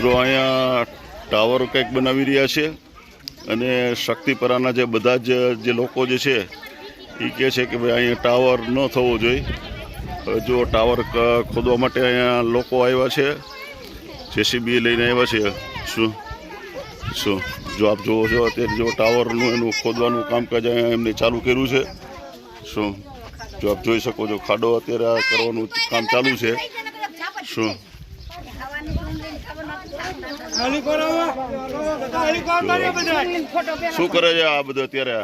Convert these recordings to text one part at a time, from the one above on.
મિત્રો, અહીંયા ટાવર કંઈક બનાવી રહ્યા છે અને શક્તિપરાના જે બધા જ, જે લોકો જે છે, એ કહે છે કે ભાઈ અહીંયા ટાવર ન થવો જોઈએ. જો ટાવર ખોદવા માટે અહીંયા લોકો આવ્યા છે. જેસીબી લઈને આવ્યા છે. શું? શું? જો આપ જુઓ છો, અત્યારે જો ટાવરનું એનું ખોદવાનું કામકાજ અહીંયા એમને ચાલુ કર્યું છે. શું? જો આપ જોઈ શકો છો, ખાડો અત્યારે આ કરવાનું કામ ચાલુ છે. શું? શું કરે છે આ બધું અત્યારે?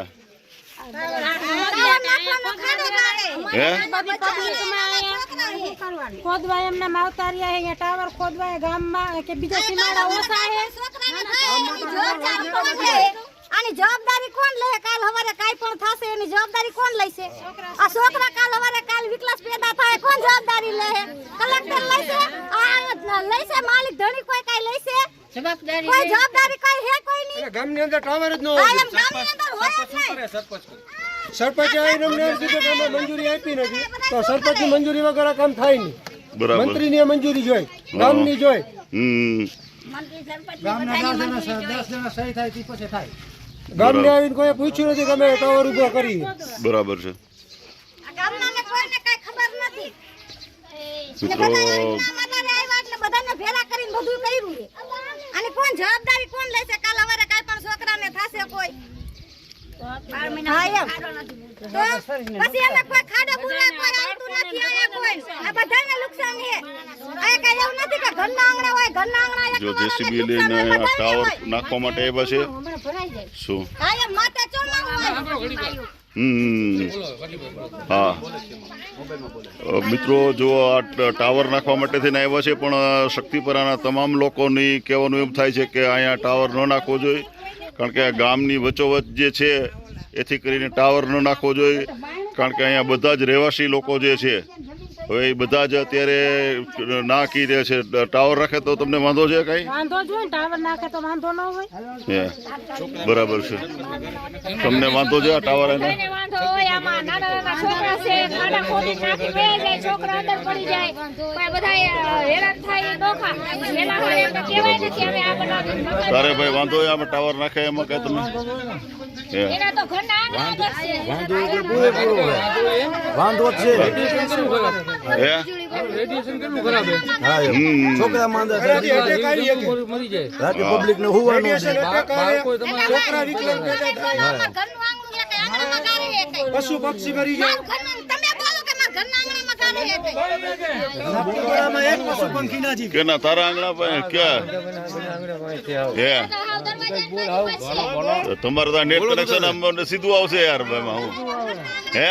ખોદવા એમના માવતા અહીંયા ટાવર ખોદવા ગામમાં કે બીજા સીમાડા ઓછા આની જવાબદારી કોણ લે? કાલ હવારે કાઈ પણ થશે એની જવાબદારી કોણ લેશે? આ છોકરા કાલ હવારે કાલ વિકલાસ પેદા થાય કોણ જવાબદારી લે? કલેક્ટર લેશે? આ લેશે માલિક ધણી કોઈ કાઈ લેશે? જવાબદારી કોઈ જવાબદારી કઈ હે કોઈ નહીં. ગામની અંદર ટાવર જ ન હોય. ગામની અંદર હોય જ નહીં. સરપંચે આવીને અમને કીધું કે મંજૂરી આપી નથી. તો સરપંચની મંજૂરી વગર કામ થાય નહીં. બરાબર. મંત્રીની મંજૂરી જોઈ ગામની જોઈ. હમ. ગામને આવીને કોઈ પૂછ્યું નથી તમે ટાવર ઊભો કરી બરાબર છે. આ કોઈને કાઈ ખબર નથી. મિત્રો અમારે આવ્યા એટલે બધાને ભેગા કરીને બધું કર્યું છે. અને કોણ જવાબદારી કોણ લેશે? કાલ હવારે કાઈ પણ છોકરાને થાશે કોઈ. પછી અમે કોઈ ખાડો પૂરા કોઈ આવતું નથી અહીંયા કોઈ. આ બધાને નુકસાન છે. અહીંયા કઈ એવું નથી કે ઘરના આંગણે હોય ઘરના આંગણા જો જેસીબી લઈને આ નુકસાન હોય, ટાવર નાખવા માટે આવ્યા છે. શું? હા માતા ચોમાવું હમ. હા. મિત્રો, જો આ ટાવર નાખવા માટે થઈને આવ્યા છે, પણ શક્તિપરાના તમામ લોકોની કહેવાનું એમ થાય છે કે અહીંયા ટાવર ન નાખવો જોઈએ, કારણ કે આ ગામની વચોવચ જે છે, એથી કરીને ટાવર ન નાખવો જોઈએ, કારણ કે અહીંયા બધા જ રહેવાસી લોકો જે છે હવે એ બધા જ અત્યારે ના કી રહે છે. ટાવર રાખે તો તમને વાંધો છે કઈ? વાંધો જો ટાવર નાખે તો વાંધો ન હોય. હે. બરાબર છે. તમને વાંધો છે આ ટાવર એને? વાંધો હોય આમાં નાના નાના છોકરા છે ખાડા ખોદી નાખી બે જાય છોકરા અંદર પડી જાય. બધા હેરાન થાય ડોખા નોખા હોય એમ કહેવાય નથી અમે આ બનાવી તારે ભાઈ વાંધો હોય આમાં ટાવર નાખે એમાં કે તમે વાંધો એના તો ઘરના આગળ છે. વાંધો જ છે. હે હમ છોકરા માંદા રાતે પબ્લિક ને હુવાનું છે. પશુ પક્ષી મરી જાય મારું ઘરનું- તમે બોલો કે મારા ઘરના આંગણામાં ગારે છે કઈ. એક પશુ પંખી ના જીવે કે ના તારા આંગણા પર ક્યાં? તમારે ત્યાં નેટ કનેક્શન આમ સીધું આવશે યાર ભાઈ હું. હે?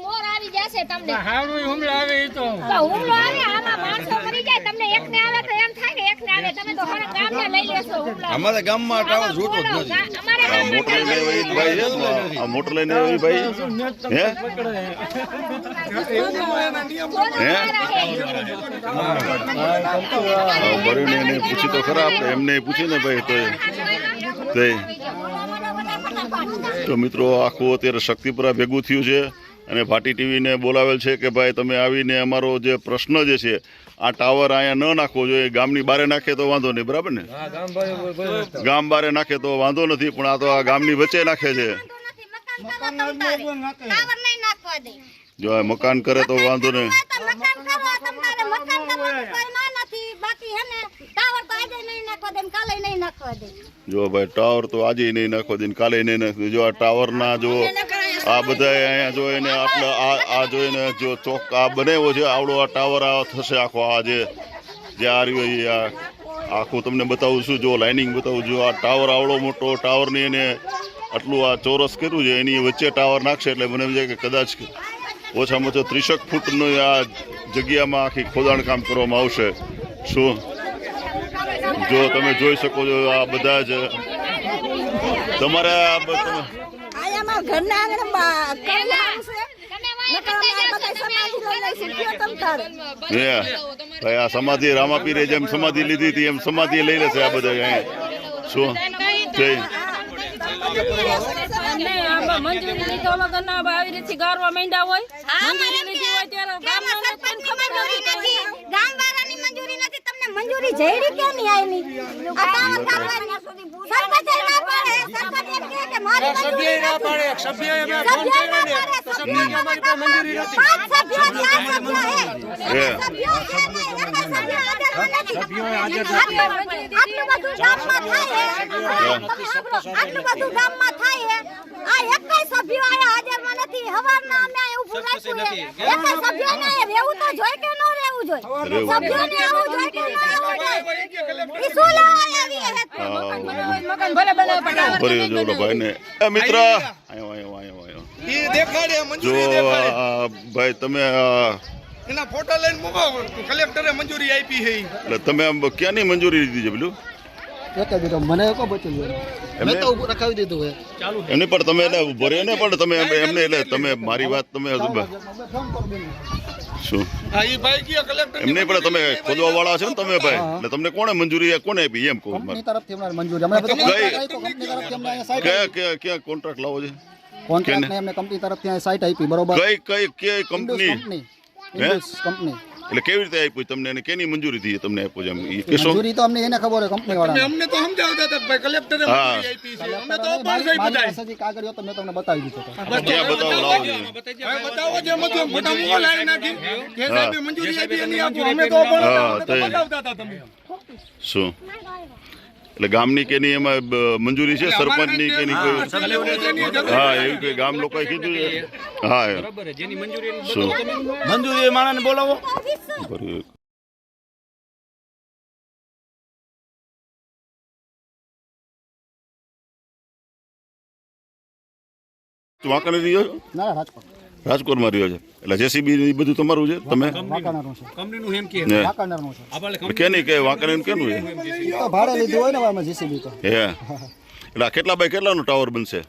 મોર આવી જશે તમને. હુમલો આવે માણસો તો. એકને આવે આમાં તો અમારા ગામમાં ટાવર જોતો જ નથી. અમારે આ મોટર લઈને આવી ભાઈ ને? આ મોટર લઈને આવી ભાઈ. હે? હે? ભર્યું એને પૂછી તો ખરા આપણે. એમને પૂછીને ભાઈ તો તે તો મિત્રો આખું અત્યારે શક્તિપુરા ભેગું થયું છે. અને ભાટી ટીવીને બોલાવેલ છે કે ભાઈ તમે આવીને અમારો જે પ્રશ્ન જે છે આ ટાવર અહીંયા ન નાખવો જોઈએ ગામની બારે નાખે તો વાંધો નહીં બરાબર ને ગામ બારે નાખે તો વાંધો નથી પણ આ તો આ ગામની વચ્ચે નાખે છે વાંધો નથી, મકાન કરો તમ તારે. ટાવર નહીં નાખવા દે. જો આ મકાન કરે તો વાંધો નહીં જો તો મકાન કરો તમ તારે. મકાન કરવાનું કોઈ ના નથી. બાકી હે ને, ટાવર તો આજે નહીં નાખવા દે કાલે નહીં નાખવા જો આ ટાવર તો આજે નહીં નાખો દે ને જો આ બધા અહીંયા જોઈને આપણે આ આ જોઈને જો ચોક આ બનાવ્યો છે, આવડો આ ટાવર આ થશે આખો આ જે જે આ રહ્યો એ આ આખું તમને બતાવું છું, જો લાઇનિંગ બતાવું છું, આ ટાવર આવડો મોટો, ટાવરની એને આટલું આ ચોરસ કર્યું છે, એની વચ્ચે ટાવર નાખશે એટલે મને એમ છે કે કદાચ ઓછામાં ઓછો ત્રીસેક ફૂટનું આ જગ્યામાં આખી ખોદાણ કામ કરવામાં આવશે. શું? જો તમે જોઈ શકો છો, આ બધા જ તમારે આ બ- તમે આયા મારા ઘરના કરેલું છે. આ સમાધિ રામાપીરે જેમ સમાધિ લીધી હતી એમ સમાધિ લઈ લેશે આ બધા શું? મંજૂરી લીધો આવી રીતે ગારવા માંડ્યા હોય. મંજૂરી લીધી હોય ત્યારે ગામના સરપંચની મંજૂરી નથી. મંજૂરી જઈડી કેમ નહીં આયની આ ટાવર કાઢવાની સરપંચે ના પાડે સરપંચ એમ કહે કે મારી સભ્ય ના પાડે સભ્ય મેં ફોન કર્યો ને તો સભ્ય સભ્યની અમારી પાસે મંજૂરી નથી. પાંચ સભ્ય સભ્યો. સભ્યો છે. ને એના સભ્યો હાજરમાં નથી. આટલું બધું ગામમાં થાય હે આટલું બધું ગામમાં થાય હે આ એકેય સભ્યો આયા હાજરમાં નથી. હવારના અમે અહીંયા ઊભું રાખ્યું હે એકેય સભ્યોને રહેવું તો જોઈએ કે ન રહેવું જોઈએ સભ્યોને આવવું જોઈએ કે ન આવવું જોઈએ ઈ શું લેવા આવી હે ભર્યો જો ઓલો ભાઈને. એ મિત્ર આયો આયો આયો આયો. ઈ દેખાડે મંજૂરી દેખાડે. ભાઈ તમે એના ફોટા લઈને મૂકો કલેક્ટરે મંજૂરી આપી છે એટલે તમે આમ ક્યાંની મંજૂરી લીધી છે પેલું? મને કો બચેલું એમને? તો રખાવી દીધું હે એમની પણ તમે એને ઊભો રહ્યો ને પણ તમે એમને એટલે તમે મારી વાત તમે શું? એમને પણ તમે ખોદવા વાળા છો ને તમે ભાઈ. એટલે તમને કોણે મંજૂરી કોને આપી? એમ કહું તરફથી મંજૂરી. અમે કંપની તરફથી કયા કયા કોન્ટ્રાક્ટ લાવો છે? Contract ને અમને કંપની તરફથી અહીંયા આપી બરોબર? કઈ કઈ કંપની? કંપની એટલે કેવી રીતે આપ્યું? તમને અને કેની મંજૂરી થી તમને આપ્યું છે એમ? ઈ કહેશો મંજૂરી તો અમને એને ખબર હોય કંપની વાળા અમને તો સમજાવતા હતા કે ભાઈ કલેક્ટરે મંજૂરી આપી છે. અમે તો પાસ થઈ બધાય. પાસે કાગળિયો તો મેં તમને બતાવી દીધો હતો. બતાવો લાવો. બતાવો જે મતો મોટા મોટા લાવી નાખી. કે સાહેબ મંજૂરી આપી એની આપો. અમે તો તે. બતાવતા હતા તમે શું? એટલે ગામની કે કેની એમાં મંજૂરી છે? સરપંચની કેની કોઈ? હા એવું કે ગામ લોકોએ કીધું છે. હા શું? મંજૂરી એ માણસને બોલાવો. રહ્યો ના ના રાજકોટ. રાજકોટમાં રહ્યો છે. એટલે જેસીબી બધું તમારું છે? તમે? કંપનીનું એમ કે? છે. કેની કે વાંકાનેર કેનું છે? તો ભાડે લીધું હોય ને અમે જેસીબી તો. હે. એટલે આ કેટલા બાય કેટલાનો ટાવર બનશે?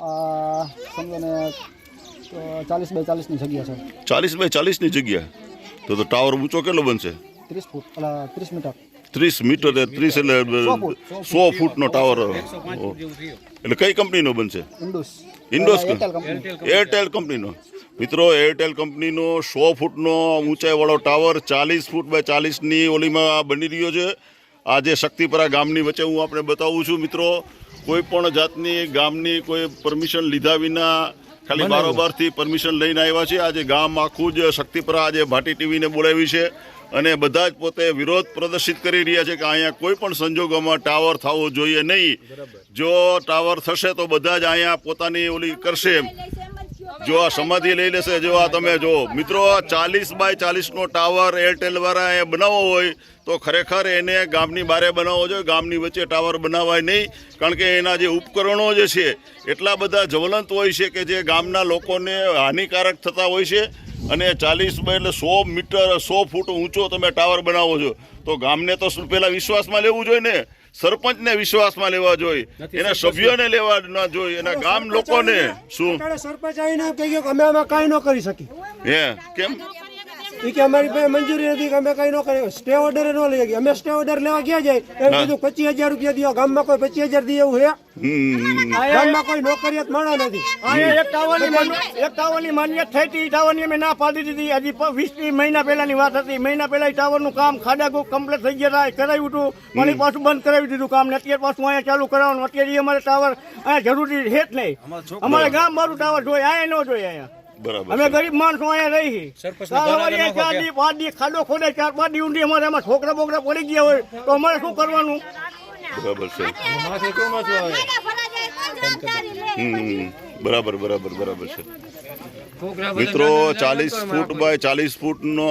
આ સમજો ને ચાલીસ બાય ચાલીસની જગ્યા છે. ચાલીસ બાય ચાલીસની જગ્યા? તો તો ટાવર ઊંચો કેટલો બનશે? ત્રીસ ફૂટ એટલે ત્રીસ મીટર. ત્રીસ મીટર ત્રીસ એટલે સો ફૂટનો ટાવર એટલે કઈ કંપનીનો બનશે? ઇન્ડોસ. ઇન્ડોસ એરટેલ કંપની. એરટેલ કંપનીનો. મિત્રો એરટેલ કંપનીનો સો ફૂટનો ઊંચાઈવાળો ટાવર ચાલીસ ફૂટ બાય ચાલીસની ઓલીમાં બની રહ્યો છે. આ જે શક્તિપરા ગામની વચ્ચે હું આપણે બતાવું છું મિત્રો કોઈ પણ જાતની ગામની કોઈ પરમિશન લીધા વિના ખાલી બારોબારથી પરમિશન લઈને આવ્યા છે. આજે ગામ આખું જ શક્તિપરા આજે ભાટી ટીવીને બોલાવી છે અને બધા જ પોતે વિરોધ પ્રદર્શિત કરી રહ્યા છે કે અહીંયા કોઈ પણ સંજોગોમાં ટાવર થવો જોઈએ નહીં. જો ટાવર થશે તો બધા જ અહીંયા પોતાની ઓલી કરશે. જો આ સમાધિ લઈ લેશે, જો આ તમે જો, મિત્રો ચાલીસ બાય ચાલીસનો ટાવર એરટેલ વાળા એ બનાવવો હોય, તો ખરેખર એને ગામની બારે બનાવવો જોઈએ. ગામની વચ્ચે ટાવર બનાવાય નહીં, કારણ કે એના જે ઉપકરણો જે છે, એટલા બધા જ્વલંત હોય છે કે જે ગામના લોકોને હાનિકારક થતા હોય છે. અને ચાલીસ એટલે સો મીટર, સો ફૂટ ઊંચો તમે ટાવર બનાવો છો. તો ગામને તો પહેલાં વિશ્વાસમાં લેવું જોઈએ ને? સરપંચને વિશ્વાસમાં લેવા જોઈએ એના સભ્યોને લેવા ના જોઈએ એના ગામ લોકોને શું? સરપંચ આવીને કહી ગયો અમે આમાં કાંઈ ન કરી શકી હે કેમ? કે અમારી પાસે મંજૂરી નથી કે અમે કઈ ન કરી સ્ટે ઓર્ડર ન લઈ શકીએ અમે સ્ટે ઓર્ડર લેવા ગયા જાય? એમ કીધું પચીસ હજાર રૂપિયા દો ગામમાં કોઈ પચીસ હજાર દે એવું હે? ગામમાં કોઈ નોકરિયાત માણા નથી. અહીંયા એક ટાવરની માન્ય- એક ટાવરની માન્યતા થઈ હતી ટાવરની અમે ના પાડી દીધી. હજી વીસ ત્રીસ મહિના પહેલાની વાત હતી. મહિના પહેલા ટાવરનું કામ ખાડા કમ્પ્લીટ થઈ ગયા હતા. કરાવ્યું હતું. વળી પાછું બંધ કરાવી દીધું કામ. ને અત્યારે પાછું અહીંયા ચાલુ કરાવવાનું. અત્યારે અમારે ટાવર અહીંયા જરૂરી છે જ નહીં. અમારે ગામ મારું ટાવર જોઈએ અહીંયા ન જોઈએ અહીંયા. અમે ગરીબ માણસો અહીંયા રહી ચાર દી પાંચ દી ખાડો ખોદે ચાર પાંચ દી ઊંડી અમારે એમાં છોકરા બોકરા પડી ગયા હોય તો અમારે શું કરવાનું? બરાબર છે. નાના ભરા જાય કોણ જવાબદારી લે હમ બરાબર બરાબર બરાબર છે. મિત્રો ચાલીસ ફૂટ બાય ચાલીસ ફૂટનો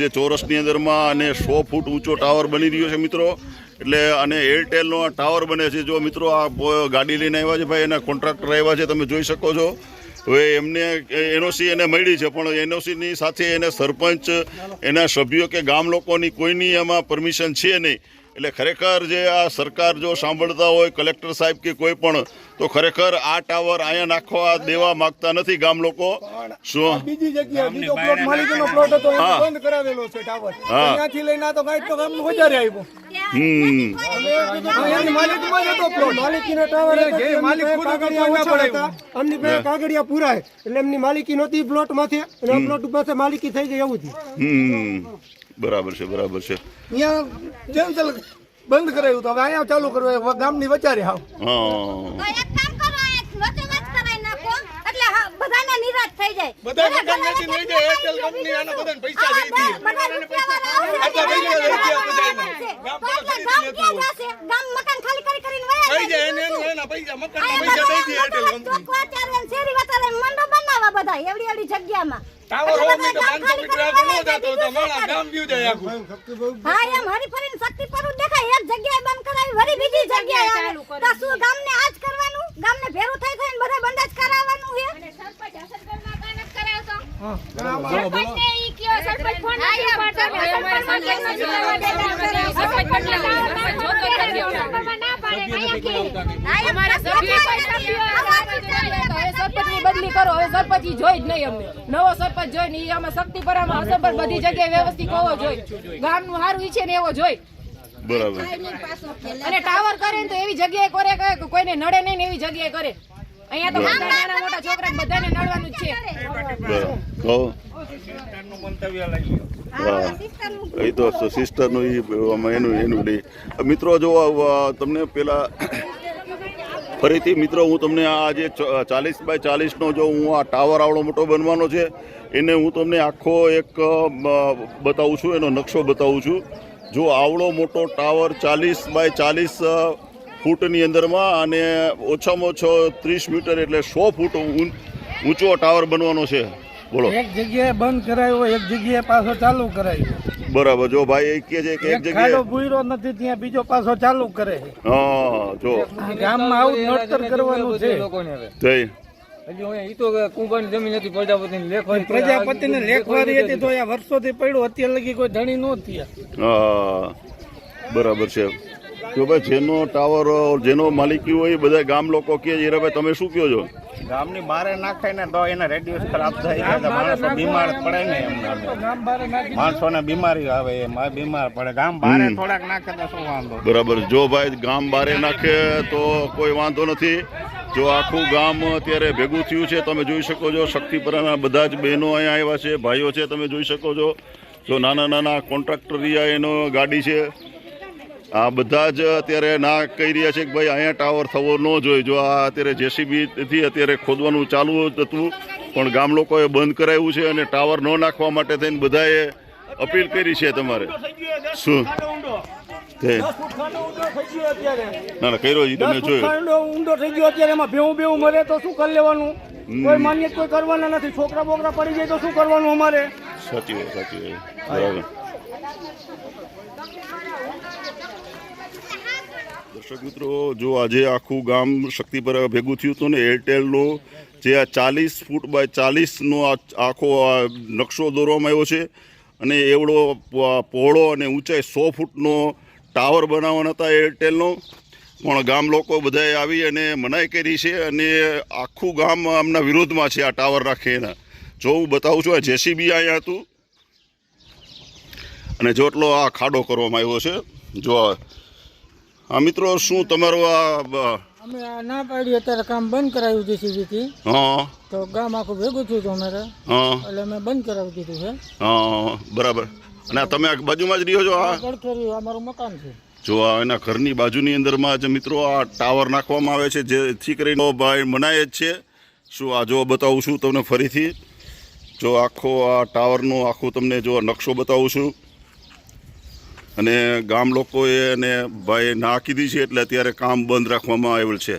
જે ચોરસની અંદરમાં અને સો ફૂટ ઊંચો ટાવર બની રહ્યો છે મિત્રો. એટલે અને એરટેલનો ટાવર બને છે. જો મિત્રો આ ગાડી લઈને આવ્યા છે ભાઈ એના કોન્ટ્રાક્ટર આવ્યા છે તમે જોઈ શકો છો. હવે એમને એનઓસી એને મળી છે પણ એનઓસીની સાથે એને સરપંચ એના સભ્યો કે ગામ લોકોની કોઈની એમાં પરમિશન છે નહીં. એટલે ખરેખર જે આ સરકાર જો સાંભળતા હોય કલેક્ટર સાહેબ કે કોઈ પણ તો ખરેખર આ ટાવર અહીંયા નાખવા દેવા માંગતા નથી ગામ લોકો. શું? બીજી જગ્યાએ બીજો પ્લોટ માલિકીનો પ્લોટ હતો હા. બંધ કરાવેલો છે ટાવર. હા. ત્યાંથી લઈને આ તો કાંઈક તો વધારે આવ્યું. કાગળિયા એના ઓછા પર હતા. એમની પાસે કાગળિયા પૂરા છે. એટલે એમની માલિકી નહોતી પ્લોટમાંથી આ પ્લોટ પાસે માલિકી થઈ ગઈ એવું થયું હમ બરાબર છે બરાબર છે અહીંયા બંધ કરાયું તો હવે અહીંયા ચાલુ કરવું ગામની વચારે હાવ હા, નિરાશ થઈ જાય બધા બધા મકાન જાય એરટેલ કંપની આના બધાને પૈસા દઈ દે બધા રૂપિયાવાળા આટલા પૈસા દઈ દે બધાને. જગ્યામાં. ટાવર એટલે હોવ તો 500 મીટર આગળ ન વયા તો માણસ ગામ વ્યુ જાય આખું. હા એમ હરી ફરીને શક્તિ પરુ દેખાય. એક જગ્યાએ બંધ કરાવી વળી બીજી જગ્યાએ તો શું ગામને આજ કરવાનું? ગામને ભેરું થઈ થઈને બધા બંધ જ કરાવવાનું છે? અને સરપંચ કરાવતો. સરપંચને ઈ કયો, સરપંચ ફોન ના કયા બદલી કરો હવે સરપંચ જોઈ જ નહીં અમને નવો સરપંચ જોઈ ને અમે શક્તિપરામાં પર બધી જગ્યાએ વ્યવસ્થિત હોવો જોઈ ગામનું સારું ઈચ્છે ને એવો જોઈ બરાબર. અને ટાવર કરે ને તો એવી જગ્યાએ કરે કોઈને નડે નહીં ને એવી જગ્યાએ કરે. અહીંયા તો નાના મોટા છોકરા બધાને નડવાનું જ છે. કહો એ તો સિસ્ટરનું એ આમાં એનું એનું નહીં. મિત્રો જો તમને પેલા ફરીથી મિત્રો હું તમને આ જે ચાલીસ બાય ચાલીસનો જો હું આ ટાવર આવડો મોટો બનવાનો છે એને હું તમને આખો એક બતાવું છું એનો નકશો બતાવું છું. જો આવડો મોટો ટાવર ચાલીસ બાય ચાલીસ ફૂટની અંદરમાં અને ઓછામાં ઓછો ત્રીસ મીટર એટલે સો ફૂટ ઊંચો ટાવર બનવાનો છે. બોલો. એક જગ્યાએ બંધ કરાયો એક જગ્યાએ પાછો ચાલુ કરાયો બરાબર જો ભાઈ એક કે છે કે એક જગ્યાએ ભૂયરો નથી ત્યાં બીજો પાછો ચાલુ કરે છે. હા જો. ગામમાં આવું નડતર કરવાનું છે. જય પ્રજાપતિને લેખવારી હતી તો આ વર્ષોથી પડ્યું અત્યાર લગી કોઈ ધણી નો થયા. હા બરાબર છે. તો ભાઈ જેનો ટાવર જેનો માલિકી હોય એ બધા ગામ લોકો કે તમે શું કહો છો? ગામની બહાર નાખે ને તો એને રેડિયસ ખરાબ થાય છે. માણસો બીમાર પડે ને એમને. ગામ બારે નાખી માણસોને બીમારી આવે એમાં બીમાર પડે. ગામ બહાર થોડાક નાખે તો શું વાંધો? બરાબર. જો ભાઈ ગામ બારે નાખે તો કોઈ વાંધો નથી. જો આખું ગામ અત્યારે ભેગું થયું છે તમે જોઈ શકો છો. શક્તિપરાના બધા જ બહેનો અહીંયા આવ્યા છે ભાઈઓ છે તમે જોઈ શકો છો. જો નાના નાના કોન્ટ્રાક્ટરિયા એનો ગાડી છે. આ બધા જ અત્યારે ના કહી રહ્યા છે કે ભાઈ અહીંયા ટાવર થવો ન જોઈએ. જો આ અત્યારે જેસીબીથી અત્યારે ખોદવાનું ચાલુ હતું પણ ગામ લોકોએ બંધ કરાવ્યું છે અને ટાવર ન નાખવા માટે થઈને બધાએ અપીલ કરી છે તમારે. શું? ના ના કર્યો તમે જોયું. ઊંડો થઈ ગયો અત્યારે એમાં ભેવું ભેવું મરે તો શું કરી લેવાનું? કોઈ માન્ય કોઈ કરવાના નથી. છોકરા બોકરા પડી જાય તો શું કરવાનું અમારે? સાચી સાચી બરાબર. દર્શક મિત્રો, જો આજે આખું ગામ શક્તિ પર ભેગું થયું હતું ને એરટેલનો જે આ ચાલીસ ફૂટ બાય ચાલીસનો આ આખો આ નકશો દોરવામાં આવ્યો છે અને એવડો પહોળો અને ઊંચાઈ સો ફૂટનો ટાવર બનાવવાના હતા એરટેલનો પણ ગામ લોકો બધાએ આવી અને મનાઈ કરી છે અને આખું ગામ આમના વિરોધમાં છે આ ટાવર રાખે એના જો હું બતાવું છું, આ જેસીબી અહીંયા હતું. અને જેટલો આ ખાડો કરવામાં આવ્યો છે. જો આ મિત્રો શું તમારો આ અમે આ ના પાડ્યું અત્યારે કામ બંધ કરાવ્યું જેસીબી થી હા. તો ગામ આખું ભેગું થયું હતું અમારે. હા. એટલે અમે બંધ કરાવી દીધું છે. હા બરાબર. અને આ તમે આ બાજુમાં જ રહ્યો છો આ ગડખરી અમારું મકાન છે. જો આ એના ઘરની બાજુની અંદરમાં જ મિત્રો આ ટાવર નાખવામાં આવે છે જેથી કરીને ભાઈ મનાય જ છે. શું આ જો બતાવું છું તમને ફરીથી. જો આખો આ ટાવરનો આખું તમને જો નકશો બતાવું છું. અને ગામ લોકોએ અને ભાઈ ના કીધી છે એટલે અત્યારે કામ બંધ રાખવામાં આવેલ છે.